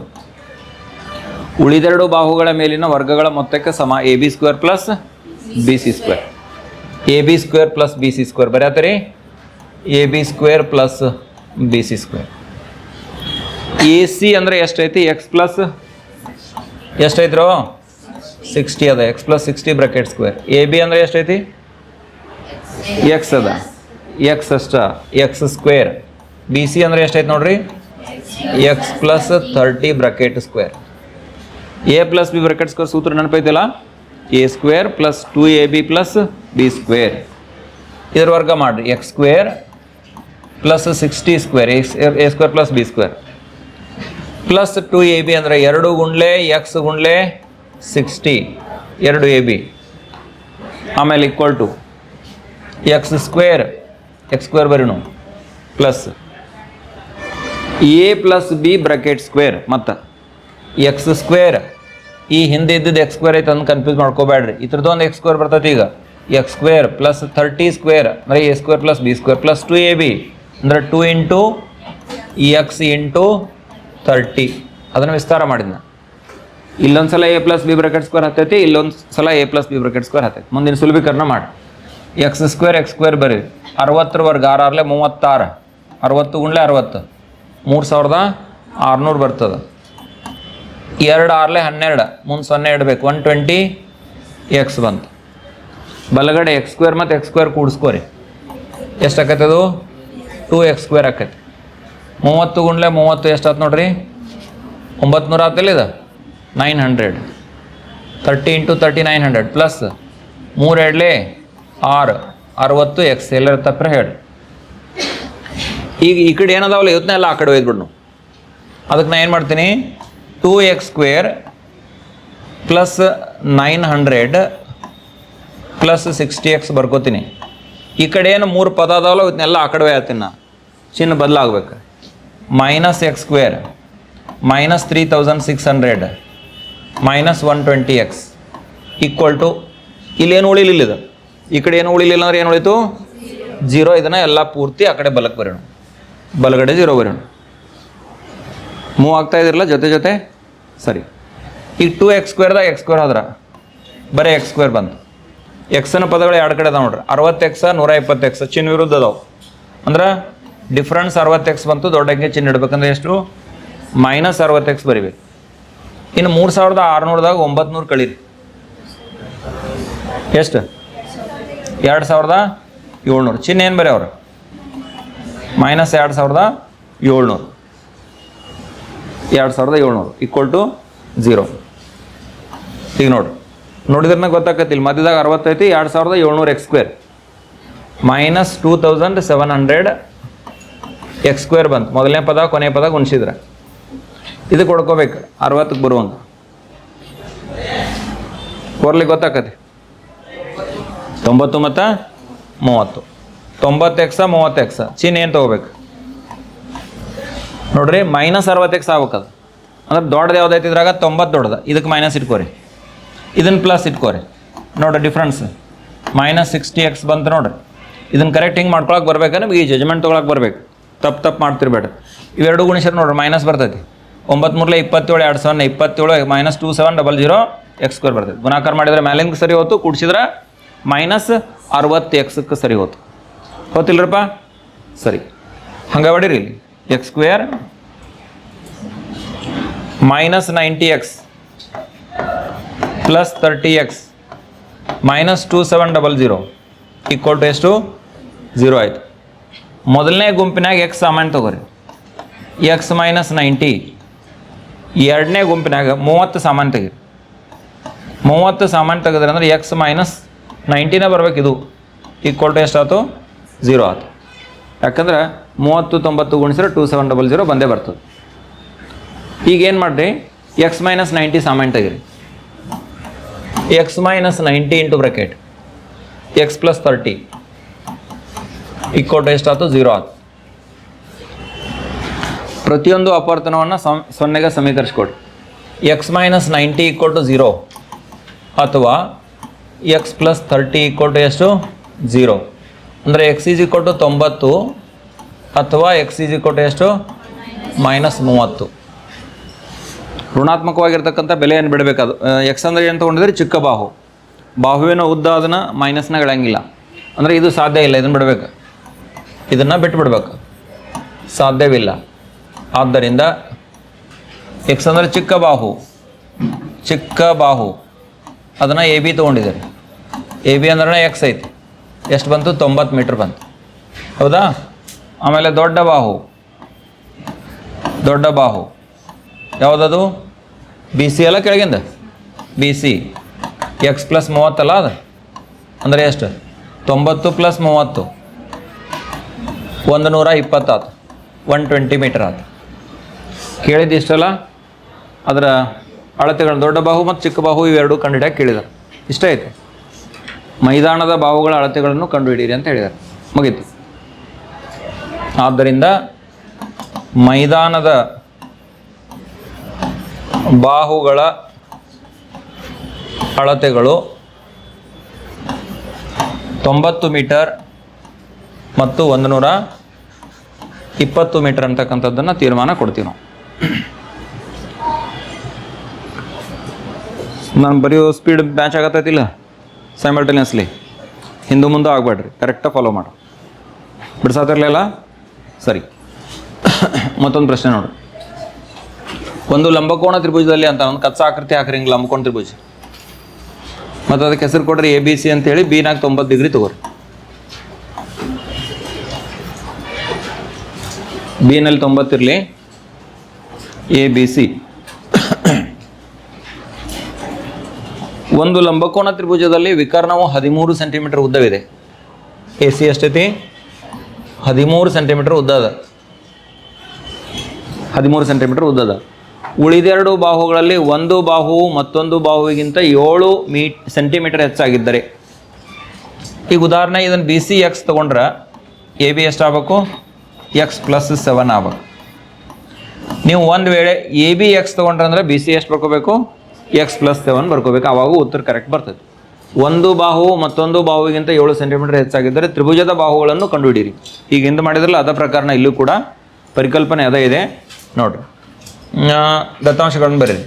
ಉಳಿದೆರಡು ಬಾಹುಗಳ ಮೇಲಿನ ವರ್ಗಗಳ ಮೊತ್ತಕ್ಕೆ ಸಮ A B square plus B C square A B square plus B C square ಬರೆಯತ್ತೀರಿ? A B square plus B C square A C ಅಂದರೆ ಎಷ್ಟೈತಿ? ಎಕ್ಸ್ ಪ್ಲಸ್ ಎಷ್ಟೈತ್ರೋ? Sixty ಅದ. X plus sixty bracket square A B ಅಂದರೆ ಎಷ್ಟೈತಿ? X ಅದ. X ಅಷ್ಟ. X square B C ಅಂದರೆ ಎಷ್ಟೈತೆ ನೋಡ್ರಿ? X plus thirty bracket square A plus B bracket square ಸೂತ್ರ ನೆನಪೈತಿಲ್ಲ? A square plus two A B plus B square ಇದ್ರ ವರ್ಗ ಮಾಡಿರಿ. X square plus sixty square X A square plus B square plus two A B ಅಂದರೆ ಎರಡು ಗುಂಡ್ಲೆ, X ಗುಂಡ್ಲೆ, sixty, ಎರಡು A B. ಆಮೇಲೆ equal to X square X square ಬರೀನು, plus. A plus B bracket square, ಮತ್ತು. X square, ಈ ಹಿಂದೆ ಇದ್ದಿದ್ದು ಎಕ್ಸ್ ಸ್ಕ್ವೇರ್ ಐತೆ ಅಂತ ಕನ್ಫ್ಯೂಸ್ ಮಾಡ್ಕೋಬೇಡ್ರಿ. ಇದ್ರದ್ದು ಒಂದು ಎಕ್ಸ್ ಸ್ಕ್ವೇರ್ ಬರ್ತೈತಿ ಈಗ. X square plus thirty square, ಅಂದರೆ A square plus B square plus two A B, ಅಂದರೆ two into X into thirty ಅದನ್ನು ವಿಸ್ತಾರ ಮಾಡಿದ್ನ. ಇಲ್ಲೊಂದು ಸಲ A plus B bracket square ಹತ್ತೈತಿ ಇಲ್ಲೊಂದು ಸಲ A plus B bracket square ಹತ್ತೈತಿ. ಮುಂದಿನ ಸುಲಭೀಕರಣ ಮಾಡಿ. ಎಕ್ಸ್ ಸ್ಕ್ವೇರ್ ಎಕ್ಸ್ ಸ್ಕ್ವೇರ್ ಬರೀ. ಅರವತ್ತರವರೆಗೆ ಆರು ಆರ್ಲೆ ಮೂವತ್ತಾರು. ಅರವತ್ತು ಗುಂಡ್ಲೆ ಅರವತ್ತು. ಮೂರು ಸಾವಿರದ ಆರುನೂರು ಬರ್ತದೆ. ಎರಡು ಆರ್ಲೆ ಹನ್ನೆರಡು. ಮುಂದೆ ಸೊನ್ನೆ ಇಡಬೇಕು. ಒನ್ ಟ್ವೆಂಟಿ ಎಕ್ಸ್ ಬಂತು. ಬಲಗಡೆ ಎಕ್ಸ್ ಸ್ಕ್ವೇರ್ ಮತ್ತು ಎಕ್ಸ್ ಸ್ಕ್ವೇರ್ ಕೂಡಿಸ್ಕೋರಿ. ಎಷ್ಟು ಆಕೈತೆ ಅದು? ಟೂ ಎಕ್ಸ್ ಸ್ಕ್ವೇರ್ ಆಕೈತಿ. ಮೂವತ್ತು ಗುಂಡ್ಲೆ ಮೂವತ್ತು ಎಷ್ಟು ಆಯ್ತು ನೋಡ್ರಿ? ಒಂಬತ್ತು ನೂರ ಆತಲ್ಲ ಇದು? Nine hundred thirty into thirty nine hundred plus ಮೂರು ಎರಡ್ಲೆ ಆರು, ಅರವತ್ತು ಎಕ್ಸ್ ಎಲ್ಲರ ತಪ್ಪರೆ ಹೇಳಿ. ಈಗ ಈ ಕಡೆ ಏನದಾವಲ್ಲ ಇವತ್ತನ್ನೆಲ್ಲ ಆ ಕಡೆ ಒಯ್ದ್ಬಿಡ್ನು ಅದಕ್ಕೆ ನಾನು ಏನು ಮಾಡ್ತೀನಿ? Two X square plus nine hundred plus sixty X ಬರ್ಕೋತೀನಿ. ಈ ಕಡೆ ಏನು ಮೂರು ಪದ ಅದಾವಲ್ಲ ಇವತ್ತನ್ನೆಲ್ಲ ಆ ಕಡೆ ಹೇಳ್ತೀನಿ ನಾ ಚಿನ್ನ ಬದಲಾಗ್ಬೇಕು. Minus x square minus three thousand six hundred minus one twenty x equal to ಇಲ್ಲೇನು ಉಳಿಲಿಲ್ಲ ಇದು. ಈ ಕಡೆ ಏನು ಉಳಿಲಿಲ್ಲ ಅಂದ್ರೆ ಏನು ಉಳಿತು? ಜೀರೋ ಇದನ್ನು ಎಲ್ಲ ಪೂರ್ತಿ ಆ ಕಡೆ ಬಲಕ್ಕೆ ಬರೋಣ. ಬಲಗಡೆ ಜೀರೋ ಬರೋಣ. ಮೂವ್ ಆಗ್ತಾ ಇದಿರಲ್ಲ ಜೊತೆ ಜೊತೆ? ಸರಿ. ಈಗ ಟು ಎಕ್ಸ್ ಸ್ಕ್ವೇರ್ದಾಗ ಎಕ್ಸ್ ಸ್ಕ್ವೇರ್ ಆದ್ರೆ ಬರೀ ಎಕ್ಸ್ ಸ್ಕ್ವೇರ್ ಬಂತು. ಎಕ್ಸನ ಪದಗಳು ಎರಡು ಕಡೆ ಅದಾವ ನೋಡ್ರಿ. ಅರವತ್ತು ಎಕ್ಸ ನೂರ ಇಪ್ಪತ್ತು ಎಕ್ಸ ಚಿನ್ನ ವಿರುದ್ಧ ಅದಾವೆ. ಅಂದ್ರೆ ಡಿಫ್ರೆನ್ಸ್ ಅರವತ್ತು ಎಕ್ಸ್ ಬಂತು, ದೊಡ್ಡ ಅಂಕೆ ಚಿಹ್ನೆ ಇಡ್ಬೇಕಂದ್ರೆ ಎಷ್ಟು? ಮೈನಸ್ ಅರವತ್ತು ಎಕ್ಸ್ ಬರಿಬೇಕು. ಇನ್ನು ಮೂರು ಸಾವಿರದ ಆರುನೂರದಾಗ ಒಂಬತ್ತು ನೂರು ಕಳೀರಿ. ಎಷ್ಟು? ಎರಡು ಸಾವಿರದ ಏಳ್ನೂರು. ಚಿಹ್ನೆ ಏನು ಬರೀ ಅವರು? ಮೈನಸ್ ಎರಡು ಸಾವಿರದ ಏಳ್ನೂರು. ಎರಡು ಸಾವಿರದ ಏಳ್ನೂರು ಈಕ್ವಲ್ ಟು ಝೀರೋ ಈಗ ನೋಡ್ರಿ ನೋಡಿದ್ರೆ ಗೊತ್ತಾಗತ್ತಿಲ್ಲ ಮಧ್ಯದಾಗ ಅರವತ್ತೈತಿ, ಎರಡು ಸಾವಿರದ ಏಳ್ನೂರು x square minus two thousand seven hundred x square ಬಂತು. ಮೊದಲನೇ ಪದ ಕೊನೆ ಪದ ಗುಣಿಸಿದ್ರೆ. ಇದು ಕೊಡ್ಕೋಬೇಕು. ಅರವತ್ತಕ್ಕೆ ಬರುವಂಗೆ. ಕೊರ್ಲಿಕ್ಕೆ ಗೊತ್ತಾಕತಿ? ತೊಂಬತ್ತು ಮತ್ತು ಮೂವತ್ತು. ತೊಂಬತ್ತು ಎಕ್ಸ ಮೂವತ್ತು ಎಕ್ಸ ಚೀನ್ ಏನು ತೊಗೋಬೇಕು? ನೋಡ್ರಿ ಮೈನಸ್ ಅರವತ್ತು ಎಕ್ಸ್ ಆಗ್ಬೇಕದು. ಅಂದ್ರೆ ದೊಡ್ಡದು ಯಾವ್ದೈತಿ ಇದ್ರಾಗ? ತೊಂಬತ್ತು ದೊಡ್ಡದ. ಇದಕ್ಕೆ ಮೈನಸ್ ಇಟ್ಕೋರಿ. ಇದನ್ನು ಪ್ಲಸ್ ಇಟ್ಕೋರಿ. ನೋಡ್ರಿ ಡಿಫ್ರೆನ್ಸ್ ಮೈನಸ್ ಸಿಕ್ಸ್ಟಿ ಎಕ್ಸ್ ಬಂತು ನೋಡ್ರಿ. ಇದನ್ನು ಕರೆಕ್ಟ್ ಹಿಂಗೆ ಮಾಡ್ಕೊಳಕ್ಕೆ ಬರ್ಬೇಕಂದ್ರೆ ನಮಗೆ ಈ ಜಜ್ಮೆಂಟ್ ತೊಗೊಳಕ್ಕೆ ಬರ್ಬೇಕು. ತಪ್ಪು ತಪ್ಪು ಮಾಡ್ತಿರ್ಬೇಡ. ಇವೆರಡು ಗುಣಿಸಿದ್ರೆ ನೋಡ್ರಿ ಮೈನಸ್ ಬರ್ತೈತಿ. ಒಂಬತ್ತು ಮೂರಲೆ ಇಪ್ಪತ್ತೇಳು, ಎರಡು ಸಾವಿರ ಇಪ್ಪತ್ತೇಳು minus two seven double zero x square ಬರ್ತೈತಿ. ಗುಣಾಕಾರ ಮಾಡಿದ್ರೆ ಮ್ಯಾಲಿಂದ ಸರಿ ಹೋತು, ಕೂಡಿಸಿದ್ರೆ ಮೈನಸ್ ಅರವತ್ತು ಎಕ್ಸಕ್ಕೆ ಸರಿ ಹೋತು. ಹೋತಿಲ್ರಪ್ಪ ಸರಿ. ಹಂಗೆ ಹೊಡೀರಿ ಇಲ್ಲಿ. X square minus ninety x plus thirty x minus two seven double zero equal to ಎಷ್ಟು? ಜೀರೋ ಆಯಿತು. ಮೊದಲನೇ ಗುಂಪಿನಾಗ ಎಕ್ಸ್ ಸಾಮಾನ್ಯ ತಗೋರಿ. ಎಕ್ಸ್ ಮೈನಸ್ ನೈಂಟಿ ಎರಡನೇ ಗುಂಪಿನಾಗ ಮೂವತ್ತು ಸಾಮಾನು ತೆಗೀರಿ. ಮೂವತ್ತು ಸಾಮಾನು ತೆಗೆದ್ರೆ ಅಂದ್ರೆ ಎಕ್ಸ್ ಮೈನಸ್ ನೈಂಟಿನೇ ಬರಬೇಕು ಇದು. ಈಕ್ವಲ್ ಟು ಎಷ್ಟಾಯ್ತು ಝೀರೋ ಆಯ್ತು. ಯಾಕಂದ್ರೆ ಮೂವತ್ತು ತೊಂಬತ್ತು ಗುಣಿಸಿದ್ರೆ ಟೂ ಸೆವೆನ್ ಡಬಲ್ ಜೀರೋ ಬಂದೇ ಬರ್ತದೆ. ಈಗ ಏನು ಮಾಡಿರಿ? ಎಕ್ಸ್ ಮೈನಸ್ ನೈಂಟಿ ಸಾಮಾನು ತೆಗೀರಿ. X minus ninety into bracket x plus thirty ಇಕ್ಕೋಟು ಎಷ್ಟಾಯ್ತು ಝೀರೋ ಆಯ್ತು? ಪ್ರತಿಯೊಂದು ಅಪವರ್ತನವನ್ನು ಸಮ ಸೊನ್ನೆಗೆ ಸಮೀಕರಿಸ್ಕೊಡಿ x minus ninety equal to zero ಅಥವಾ x plus thirty equal to ಎಷ್ಟು? ಝೀರೋ ಅಂದರೆ ಎಕ್ಸ್ ಈಸ್ ಈಕ್ವಲ್ ಟು ತೊಂಬತ್ತು ಅಥವಾ ಎಕ್ಸ್ ಈಸ್ ಈಕ್ವಲ್ ಟು ಎಷ್ಟು? ಮೈನಸ್ ಮೂವತ್ತು. ಋಣಾತ್ಮಕವಾಗಿರ್ತಕ್ಕಂಥ ಬೆಲೆಯನ್ನು ಬಿಡಬೇಕದು? ಎಕ್ಸ್ ಅಂದರೆ ಏನು ತೊಗೊಂಡಿದ್ರೆ? ಚಿಕ್ಕ ಬಾಹು. ಬಾಹುವಿನ ಉದ್ದ ಅದನ್ನು ಮೈನಸ್ನಾಗ ಇಳಂಗಿಲ್ಲ ಅಂದರೆ ಇದು ಸಾಧ್ಯ ಇಲ್ಲ ಇದನ್ನು ಬಿಡಬೇಕು. ಇದನ್ನು ಬಿಟ್ಟು ಬಿಡ್ಬೇಕು ಸಾಧ್ಯವಿಲ್ಲ. ಆದ್ದರಿಂದ ಎಕ್ಸ್ ಅಂದರೆ ಚಿಕ್ಕ ಬಾಹು. ಚಿಕ್ಕ ಬಾಹು. ಅದನ್ನು ಎ ಬಿ ತೊಗೊಂಡಿದ್ದಾರೆ. ಎ ಬಿ ಅಂದ್ರೆ ಎಕ್ಸ್ ಐತಿ. ಎಷ್ಟು ಬಂತು? ತೊಂಬತ್ತು ಮೀಟ್ರ್ ಬಂತು. ಹೌದಾ? ಆಮೇಲೆ ದೊಡ್ಡ ಬಾಹು. ದೊಡ್ಡ ಬಾಹು. ಯಾವುದದು? ಬಿ ಸಿ ಅಲ್ಲ ಕೆಳಗಿಂದ? ಬಿ ಸಿ ಎಕ್ಸ್ ಪ್ಲಸ್ ಮೂವತ್ತಲ್ಲ ಅದು? ಅಂದರೆ ಎಷ್ಟು? ತೊಂಬತ್ತು ಪ್ಲಸ್ ಮೂವತ್ತು. ಒಂದು ನೂರ ಇಪ್ಪತ್ತಾತು ಒನ್ ಟ್ವೆಂಟಿ ಮೀಟರ್ ಆತು. ಕೇಳಿದ್ದು ಅದರ ಅಳತೆಗಳು ದೊಡ್ಡ ಬಾಹು ಮತ್ತು ಚಿಕ್ಕ ಬಾಹು ಇವೆರಡೂ ಕಂಡುಹಿಡಿಯಕ್ಕೆ ಕೇಳಿದ್ದಾರೆ ಇಷ್ಟ ಐತೆ? ಮೈದಾನದ ಬಾಹುಗಳ ಅಳತೆಗಳನ್ನು ಕಂಡುಹಿಡಿಯಿರಿ ಅಂತ ಹೇಳಿದ್ದಾರೆ ಮುಗೀತು. ಆದ್ದರಿಂದ ಮೈದಾನದ ಬಾಹುಗಳ ಅಳತೆಗಳು ತೊಂಬತ್ತು ಮೀಟರ್ ಮತ್ತು ಒಂದು ನೂರ ಇಪ್ಪತ್ತು ಮೀಟರ್ ಅಂತಕ್ಕಂಥದ್ದನ್ನು ತೀರ್ಮಾನ ಕೊಡ್ತೀವಿ ನಾವು. ನಾನು ಬರೆಯೋ ಸ್ಪೀಡ್ ಮ್ಯಾಚ್ ಆಗತ್ತೈತಿಲ್ಲ? ಸೈಮಲ್ಟೇನಿಯಸ್ಲಿ ಹಿಂದೆ ಮುಂದೆ ಆಗಬೇಡ್ರಿ. ಕರೆಕ್ಟಾಗಿ ಫಾಲೋ ಮಾಡು. ಬಿಡ್ಸಾತಿರ್ಲಿಲ್ಲ? ಸರಿ. ಮತ್ತೊಂದು ಪ್ರಶ್ನೆ ನೋಡ್ರಿ ಒಂದು ಲಂಬಕೋಣ ತ್ರಿಭುಜದಲ್ಲಿ ಅಂತ ಒಂದು ಕಚ್ಚಾ ಆಕೃತಿ ಹಾಕ್ರಿ ಹಿಂಗೆ ಲಂಬಕೋಣ ತ್ರಿಭುಜ. ಮತ್ತು ಅದಕ್ಕೆ ಹೆಸರು ಕೊಡ್ರಿ ಎ ಬಿ ಸಿ ಅಂತೇಳಿ ಬಿನಾಗ ತೊಂಬತ್ತು ಡಿಗ್ರಿ ತಗೋರಿ. ಬಿನಲ್ಲಿ ತೊಂಬತ್ತಿರಲಿ ಎ ಬಿ ಸಿ ಒಂದು ಲಂಬಕೋಣ ತ್ರಿಭುಜದಲ್ಲಿ ವಿಕರ್ಣವು ಹದಿಮೂರು ಸೆಂಟಿಮೀಟರ್ ಉದ್ದವಿದೆ. ಎ ಸಿ ಎಷ್ಟೈತಿ ಹದಿಮೂರು ಸೆಂಟಿಮೀಟರ್ ಉದ್ದ ಅದ ಹದಿಮೂರು ಸೆಂಟಿಮೀಟರ್ ಉದ್ದದ. ಉಳಿದೆರಡು ಬಾಹುಗಳಲ್ಲಿ ಒಂದು ಬಾಹುವು ಮತ್ತೊಂದು ಬಾಹುವಿಗಿಂತ ಏಳು ಮೀ ಸೆಂಟಿಮೀಟರ್ ಹೆಚ್ಚಾಗಿದ್ದರೆ. ಈಗ ಉದಾಹರಣೆ ಇದನ್ನು ಬಿ ಸಿ ಎಕ್ಸ್ ತೊಗೊಂಡ್ರೆ ಎ ಬಿ ಎಷ್ಟಾಗಬೇಕು? ಎಕ್ಸ್ ಪ್ಲಸ್ ಸೆವೆನ್ ಆಗ್ಬೇಕು ನೀವು ಒಂದು ವೇಳೆ ಎ ಬಿ ಎಕ್ಸ್ ತೊಗೊಂಡ್ರೆ ಅಂದ್ರೆ ಬಿ ಸಿ ಎಷ್ಟು ಬರ್ಕೋಬೇಕು? ಎಕ್ಸ್ ಪ್ಲಸ್ ಸೆವೆನ್ ಬರ್ಕೋಬೇಕು. ಆವಾಗ ಉತ್ತರ ಕರೆಕ್ಟ್ ಬರ್ತದೆ. ಒಂದು ಬಾಹು ಮತ್ತೊಂದು ಬಾಹುಗಿಂತ ಏಳು ಸೆಂಟಿಮೀಟರ್ ಹೆಚ್ಚಾಗಿದ್ದರೆ ತ್ರಿಭುಜದ ಬಾಹುಗಳನ್ನು ಕಂಡುಹಿಡಿಯಿರಿ. ಈಗ ಹಿಂದೆ ಮಾಡಿದ್ರಲ್ಲ, ಅದ ಪ್ರಕಾರನ ಇಲ್ಲೂ ಕೂಡ ಪರಿಕಲ್ಪನೆ ಅದೇ ಇದೆ. ನೋಡ್ರಿ. ದತ್ತಾಂಶಗಳನ್ನು ಬರೀರಿ.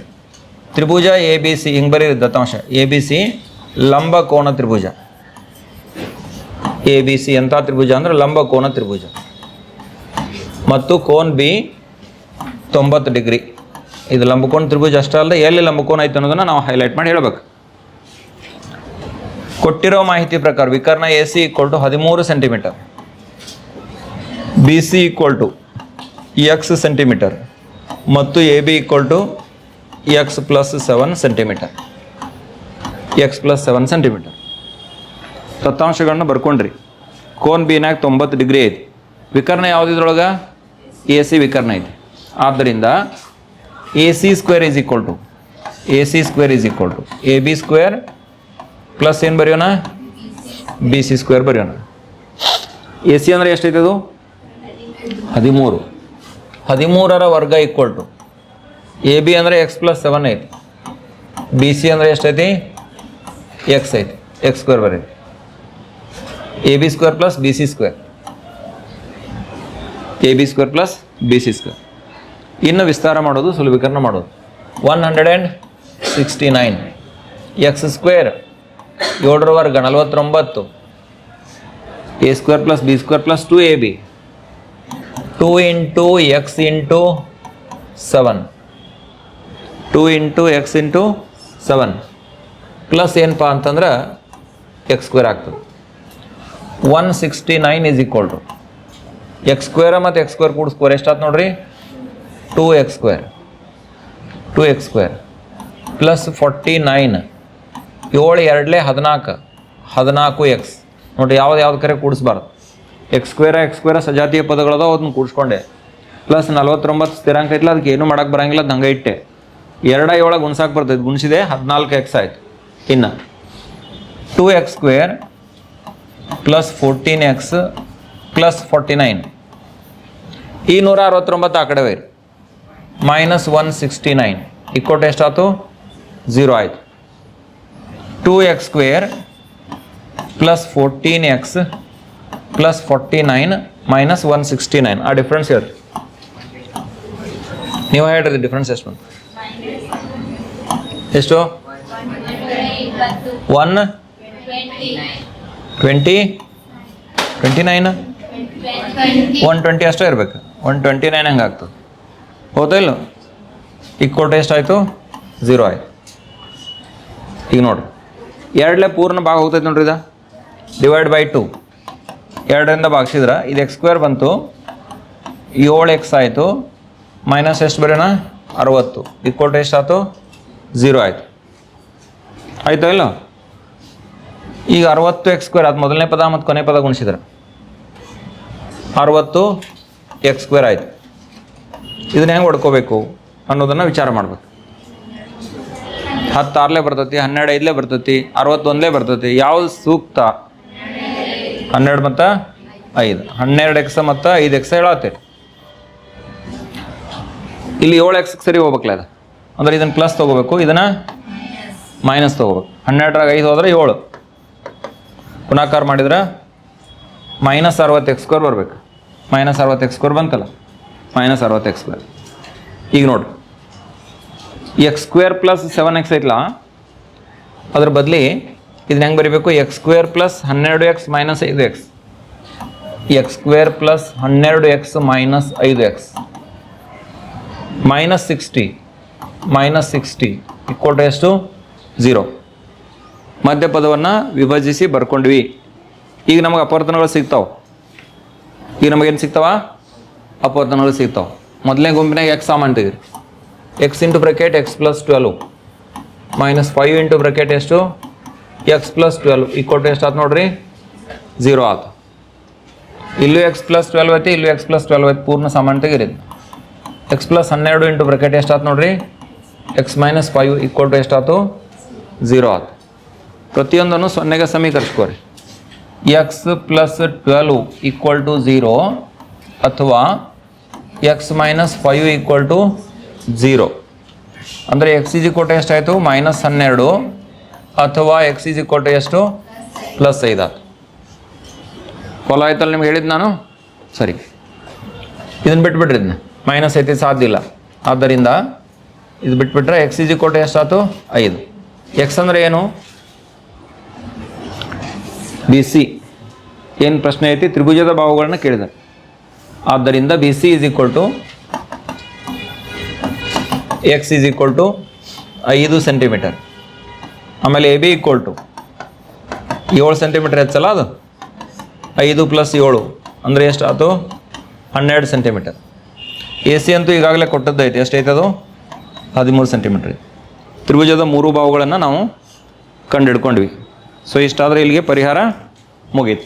ತ್ರಿಭುಜ ಎ ಬಿ ಸಿ ಹಿಂಗೆ ಬರೀರಿ ದತ್ತಾಂಶ. ಎ ಬಿ ಸಿ ಲಂಬ ಕೋನ ತ್ರಿಭುಜ. ಎ ಬಿ ಸಿ ಎಂಥ ತ್ರಿಭುಜ ಅಂದ್ರೆ ಲಂಬ ಕೋನ ತ್ರಿಭುಜ. ಮತ್ತು ಕೋನ್ ಬಿ ತೊಂಬತ್ತು ಡಿಗ್ರಿ. ಇದು ಲಂಬಕೋನ ತ್ರಿಭುಜ ಅಷ್ಟೇ ಅಲ್ಲದೆ ಎಲ್ಲಿ ಲಂಬಕೋನ ಐತೆ ಅನ್ನೋದನ್ನು ನಾವು ಹೈಲೈಟ್ ಮಾಡಿ ಹೇಳ್ಬೇಕು. ಕೊಟ್ಟಿರೋ ಮಾಹಿತಿ ಪ್ರಕಾರ ವಿಕರ್ಣ ಎ ಸಿ ಈಕ್ವಲ್ ಟು ಹದಿಮೂರು centimetre B C equal to x centimetre ಮತ್ತು A B equal to x plus seven centimetre x plus seven centimetre ದತ್ತಾಂಶಗಳನ್ನ ಬರ್ಕೊಂಡ್ರಿ. ಕೋನ್ ಬಿನಾಗ ತೊಂಬತ್ತು ಡಿಗ್ರಿ ಐತಿ. ವಿಕರ್ಣ ಯಾವುದಿದ್ರೊಳಗೆ? ಎ ಸಿ ವಿಕರ್ಣ ಐತಿ. ಆದ್ದರಿಂದ A C square is equal to A C square is equal to A B square plus ಏನು ಬರೆಯೋಣ? ಬಿ ಸಿ ಸ್ಕ್ವೇರ್ ಬರೆಯೋಣ. ಎ ಸಿ ಅಂದರೆ ಎಷ್ಟೈತೆ ಅದು? ಹದಿಮೂರು. ಹದಿಮೂರರ ವರ್ಗ ಈಕ್ವಲ್ ಟು ಎ ಬಿ ಅಂದರೆ ಎಕ್ಸ್ ಪ್ಲಸ್ ಸೆವೆನ್ ಐತಿ. ಬಿ ಸಿ ಅಂದರೆ ಎಷ್ಟೈತಿ? ಎಕ್ಸ್ ಐತಿ. X square ಬರೀತಿ A B square plus B C square A B square plus B C square ಇನ್ನು ವಿಸ್ತಾರ ಮಾಡೋದು, ಸುಲಭೀಕರಣ ಮಾಡೋದು. One hundred and sixty nine x square ಏಳರ ವರ್ಗ ನಲವತ್ತೊಂಬತ್ತು. A square plus B square plus two A B two into x into seven two into x into seven plus ಏನಪ್ಪ ಅಂತಂದ್ರೆ x square ಆಗ್ತದೆ. One sixty nine is equal to x square ಮತ್ತು X square ಕೂಡ square. ಎಷ್ಟಾಯ್ತು ನೋಡ್ರಿ? Two x square. Two x square. Plus forty nine. ಏಳು ಎರಡಲೇ ಹದಿನಾಲ್ಕು. ಹದಿನಾಲ್ಕು ಎಕ್ಸ್. ನೋಡಿರಿ ಯಾವ್ದು ಯಾವ್ದು ಕರೆ ಕೂಡಿಸ್ಬಾರ್ದು. ಎಕ್ಸ್ ಸ್ಕ್ವೇರ ಎಕ್ಸ್ ಸ್ಕ್ವೇರ ಸಜಾತಿಯ ಪದಗಳದಾವ ಅದನ್ನ ಕೂಡಿಸ್ಕೊಂಡೆ. ಪ್ಲಸ್ ನಲ್ವತ್ತೊಂಬತ್ತು ಸ್ಥಿರಾಂಕ ಐತಲ್ಲ ಅದಕ್ಕೆ ಏನು ಮಾಡೋಕ್ಕೆ ಬರಂಗಿಲ್ಲ ಅದು ಹಂಗೆ ಇಟ್ಟೆ. ಎರಡ ಏಳಗೆ ಗುಣ್ಸಕ್ಕೆ ಬರ್ತೈತೆ. ಗುಣಿಸಿದೆ, ಹದಿನಾಲ್ಕು ಎಕ್ಸ್ ಆಯ್ತು. ಇನ್ನು. Two x square plus fourteen x plus forty nine ಈ ನೂರ ಅರವತ್ತೊಂಬತ್ತು ಆ ಕಡೆ ಒಯ್ರಿ ಮೈನಸ್ ಒನ್ ಸಿಕ್ಸ್ಟಿ ನೈನ್ ಇಕ್ಕೋಟ್ ಎಷ್ಟಾಯ್ತು ಝೀರೋ ಆಯಿತು? Two x square plus fourteen x plus forty nine minus one sixty nine ಆ ಡಿಫ್ರೆನ್ಸ್ ಹೇಳ್ರಿ. ನೀವು ಹೇಳ್ರಿ ಡಿಫ್ರೆನ್ಸ್ ಎಷ್ಟು ಬಂತು? ಎಷ್ಟು? One twenty twenty nine one twenty ಅಷ್ಟೇ ಇರಬೇಕು. ಒನ್ ಟ್ವೆಂಟಿ ನೈನ್ ಹಂಗೆ ಆಗ್ತದೆ? ಹೌದಾ ಇಲ್ಲ? ಈಗ ಕೊಟ್ಟು ಎಷ್ಟಾಯಿತು ಝೀರೋ ಆಯ್ತು. ಈಗ ನೋಡಿ. ಎರಡಲೇ ಪೂರ್ಣ ಭಾಗ ಹೋಗ್ತೈತೆ ನೋಡ್ರಿ ಇದು. ಡಿವೈಡ್ ಬೈ ಟು ಎರಡರಿಂದ ಭಾಗಿಸಿದ್ರೆ ಇದು ಎಕ್ಸ್ ಸ್ಕ್ವೇರ್ ಬಂತು, ಏಳು ಎಕ್ಸ್ ಆಯಿತು ಮೈನಸ್ ಎಷ್ಟು ಬರೋಣ ಅರವತ್ತು. ಈಗ ಕೊಟ್ಟು ಎಷ್ಟಾಯ್ತು ಝೀರೋ ಆಯಿತು. ಆಯ್ತಾ ಇಲ್ಲ? ಈಗ ಅರವತ್ತು ಎಕ್ಸ್ ಸ್ಕ್ವೇರ್ ಅದು ಮೊದಲನೇ ಪದ ಮತ್ತು ಕೊನೆ ಪದ ಗುಣಿಸಿದ್ರೆ. ಅರವತ್ತು ಎಕ್ಸ್ ಸ್ಕ್ವೇರ್ ಆಯಿತು. ಇದನ್ನ ಹೆಂಗೆ ಹೊಡ್ಕೋಬೇಕು ಅನ್ನೋದನ್ನು ವಿಚಾರ ಮಾಡ್ಬೇಕು. ಹತ್ತು ಆರಲೇ ಬರ್ತೈತಿ, ಹನ್ನೆರಡು ಐದಲೇ ಬರ್ತೈತಿ ಅರವತ್ತೊಂದಲೇ ಬರ್ತೈತಿ, ಯಾವುದು ಸೂಕ್ತ? ಹನ್ನೆರಡು ಮತ್ತು ಐದು. ಹನ್ನೆರಡು ಎಕ್ಸ ಮತ್ತು ಐದು ಎಕ್ಸ ಹೇಳತ್ತೀರಿ ಇಲ್ಲಿ ಏಳು ಎಕ್ಸ್ ಸರಿ ಹೋಗ್ಬೇಕಲ್ಲ ಅದು? ಅಂದ್ರೆ ಇದನ್ನು ಪ್ಲಸ್ ತೊಗೋಬೇಕು, ಇದನ್ನು ಮೈನಸ್ ತೊಗೋಬೇಕು. ಹನ್ನೆರಡರಾಗ ಐದು ಹೋದ್ರೆ ಏಳು. ಗುಣಾಕಾರ ಮಾಡಿದ್ರೆ ಮೈನಸ್ ಅರವತ್ತು ಎಕ್ಸ್ ಸ್ಕ್ವೇರ್ ಬರಬೇಕು. ಮೈನಸ್ ಅರವತ್ತು ಎಕ್ಸ್ ಸ್ಕ್ವೇರ್ ಬಂತಲ್ಲ? ಮೈನಸ್ ಅರವತ್ತು ಎಕ್ಸ್ ಸ್ಕ್ವೇರ್. ಈಗ ನೋಡ್ರಿ x square plus seven x ಐತಲ್ಲ ಅದ್ರ ಬದಲಿ ಇದನ್ನ ಹೆಂಗೆ ಬರೀಬೇಕು? ಎಕ್ಸ್ ಸ್ಕ್ವೇರ್ ಪ್ಲಸ್ ಹನ್ನೆರಡು ಎಕ್ಸ್ ಮೈನಸ್ ಐದು ಎಕ್ಸ್. ಎಕ್ಸ್ ಸ್ಕ್ವೇರ್ ಪ್ಲಸ್ ಹನ್ನೆರಡು ಎಕ್ಸ್ ಮೈನಸ್ ಐದು x. Minus sixty. Minus sixty equal ಎಷ್ಟು? ಝೀರೋ. ಮಧ್ಯ ಪದವನ್ನು ವಿಭಜಿಸಿ ಬರ್ಕೊಂಡ್ವಿ. ಈಗ ನಮಗೆ ಅಪವರ್ತನಗಳು ಸಿಗ್ತಾವೆ. ಈಗ ನಮಗೇನು ಸಿಗ್ತಾವ? ಅಪವರ್ತನಗಳು ಸಿಗ್ತಾವೆ. ಮೊದಲನೇ ಗುಂಪಿನಾಗ ಎಕ್ಸ್ ತೆಗೀರಿ. X into bracket x plus twelve minus five into bracket ಎಷ್ಟು? ಎಕ್ಸ್ ಪ್ಲಸ್ ಟ್ವೆಲ್ವ್ ಈ ಟು ಎಷ್ಟು ಆಯ್ತು ನೋಡ್ರಿ? ಝೀರೋ ಆಯ್ತು ಇಲ್ಲೂ ಎಕ್ಸ್ ಪ್ಲಸ್ ಟ್ವೆಲ್ವ್ ಐತಿ, ಇಲ್ಲೂ ಎಕ್ಸ್ ಪ್ಲಸ್ ಟ್ವೆಲ್ವ್ ಐತಿ. ಪೂರ್ಣ ಸಾಮಾನು ತೆಗೀರಿ ಎಕ್ಸ್ ಪ್ಲಸ್ ಹನ್ನೆರಡು ಇಂಟು ಬ್ರಕೆಟ್ ಎಷ್ಟಾಯ್ತು ನೋಡ್ರಿ? X minus five equal to ಎಷ್ಟಾಯ್ತು ಝೀರೋ ಆಯ್ತು ಪ್ರತಿಯೊಂದನ್ನು ಸೊನ್ನೆಗೆ ಸಮೀಕರಿಸ್ಕೋರಿ. X plus twelve equal to zero ಅಥವಾ x minus five equal to zero ಅಂದರೆ ಎಕ್ಸ್ ಇಜಿ ಕೊಟ್ಟು ಎಷ್ಟಾಯಿತು? ಮೈನಸ್ ಹನ್ನೆರಡು ಅಥವಾ ಎಕ್ಸ್ ಇಜಿ ಕೊಟ್ಟು ಎಷ್ಟು? ಪ್ಲಸ್ ಐದಾತು ಫಾಲೋ ಆಯ್ತಲ್ಲ ನಿಮ್ಗೆ ಹೇಳಿದ್ದು ನಾನು? ಸರಿ. ಇದನ್ನು ಬಿಟ್ಬಿಡ್ರಿ ಇದನ್ನ. ಮೈನಸ್ ಐತಿ ಸಾಧ್ಯ ಇಲ್ಲ. ಆದ್ದರಿಂದ ಇದು ಬಿಟ್ಬಿಟ್ರೆ ಎಕ್ಸ್ ಇಜಿ ಕೊಟ್ಟು ಎಷ್ಟಾಯ್ತು? ಐದು. ಎಕ್ಸ್ ಅಂದರೆ ಏನು? ಬಿ ಸಿ ಏನು ಪ್ರಶ್ನೆ ಐತಿ? ತ್ರಿಭುಜದ ಭಾವಗಳನ್ನ ಕೇಳಿದೆ. ಆದ್ದರಿಂದ B C is equal to x is equal to ಐದು ಸೆಂಟಿಮೀಟರ್ ಆಮೇಲೆ ಎ ಬಿ ಈಕ್ವಲ್ ಟು ಏಳು ಸೆಂಟಿಮೀಟರ್ ಹೆಚ್ಚಲ್ಲ ಅದು? ಐದು ಪ್ಲಸ್ ಏಳು ಅಂದರೆ ಎಷ್ಟು ಆಯ್ತು ಹನ್ನೆರಡು ಸೆಂಟಿಮೀಟರ್ ಎ ಸಿ ಅಂತೂ ಈಗಾಗಲೇ ಕೊಟ್ಟದ್ದೈತೆ ಎಷ್ಟೈತೆ ಅದು ಹದಿಮೂರು ಸೆಂಟಿಮೀಟ್ರ್ ತ್ರಿಭುಜದ ಮೂರು ಭಾವಗಳನ್ನು ನಾವು ಕಂಡು ಹಿಡ್ಕೊಂಡ್ವಿ. ಸೊ ಇಷ್ಟಾದರೆ ಇಲ್ಲಿಗೆ ಪರಿಹಾರ ಮುಗೀತು.